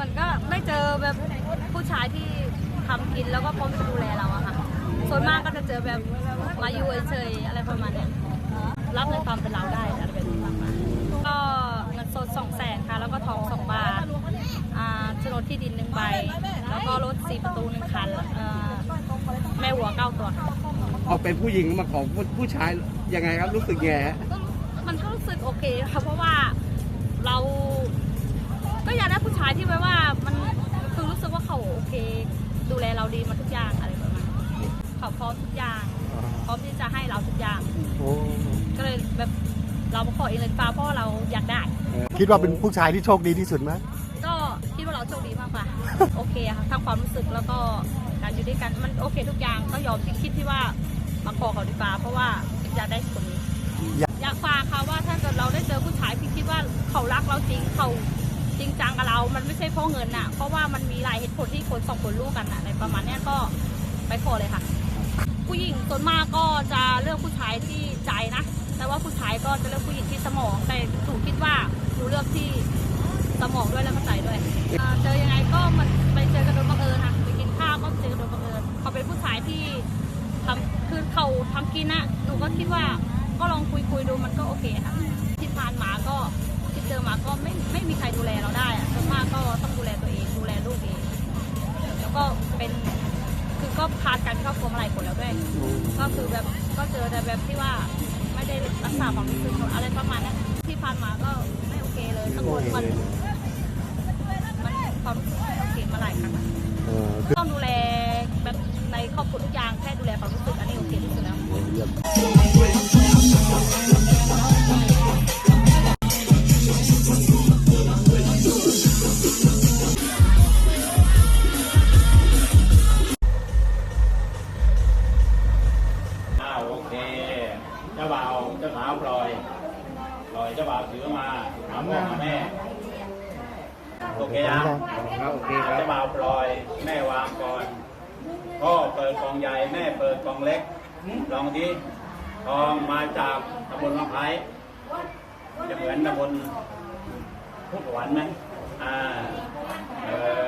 มันก็ไม่เจอแบบผู้ชายที่ทำกินแล้วก็พร้อมจะดูแลเราอะค่ะ ส่วนมากก็จะเจอแบบมาอยู่เฉยๆอะไรประมาณเนี้ยรับในความเป็นเราได้อะไรแบบนี้มากกว่าก็เงินสดสองแสนค่ะ แล้วก็ทองสองบาทอ่าโฉนดที่ดินหนึ่งใบ แล้วก็รถสี่ประตูหนึ่งคันอ่าแม่วัวเก้าตัวค่ะ เอาเป็นผู้หญิงมาของผู้ผู้ชายยังไงครับรู้สึกไงฮะ ก็มันก็รู้สึกโอเคค่ะเพราะว่าเรา ดูแลเราดีมาทุกอย่างอะไรประมาณนี้เขาพร้อมทุกอย่างพร้อมที่จะให้เราทุกอย่างโอ้ก็เลยแบบเรามาขอเองเลยฟ้าเพราะว่าเราอยากได้ คิดว่าเป็นผู้ชายที่โชคดีที่สุดไหมก็คิดว่าเราโชคดีมากกว่าโอเคค่ะทั้งความรู้สึกแล้วก็การอยู่ด้วยกันมันโอเคทุกอย่างก็ยอมที่คิดที่ว่ามาขอเขาดีฟ้าเพราะว่าอยากได้คนนี้อยากฝากค่ะว่าถ้าเกิดเราได้เจอผู้ชายที่คิดว่าเขารักเราจริงเขา จริงจังกับเรา มันไม่ใช่เพราะเงินน่ะ เพราะว่ามันมีหลายเหตุผลที่คนสองคนลูกกันน่ะอะไรประมาณเนี้ยก็ไปขอเลยค่ะ ผู้หญิงส่วนมากก็จะเลือกผู้ชายที่ใจนะ แต่ว่าผู้ชายก็จะเลือกผู้หญิงที่สมอง แต่ถูกคิดว่าหนูเลือกที่สมองด้วยแล้วก็ใจด้วยอ่าเจอยังไงก็มันไปเจอกันโดยบังเอิญค่ะไปกินข้าวก็เจอกันโดยบังเอิญเขาเป็นผู้ชายที่ทำคือเขาทำกินอะหนูก็คิดว่าก็ลองคุยคุยๆดูมันก็โอเคค่ะที่ผ่านมาก็ เจอมาก็ไม่ไม่มีใครดูแลเราได้อะส่วนมากก็ต้องดูแลตัวเองดูแลลูกเอง แล้วก็เป็นคือก็พาดกันครอบครัวมาหลายคนแล้วด้วย ก็คือแบบก็เจอแต่แบบที่ว่าไม่ได้รักษาความรู้สึกอะไรประมาณนั้นที่ผ่านมาก็ไม่โอเคเลยทั้งหมดมัน จ้าบ่าวเจ้าสาวปล่อยปล่อยเจ้าบ่าวถือมาหาพ่อหาแม่โอเคยังครับโอเคครับเจ้าบ่าวปล่อย แม่วางก่อนพ่อเปิดกล่องใหญ่แม่เปิดกล่องเล็กลองที่ทองมาจากตำบลมะไพร้จะเหมือนตำบลพุทธหวันไหมอ่าเออ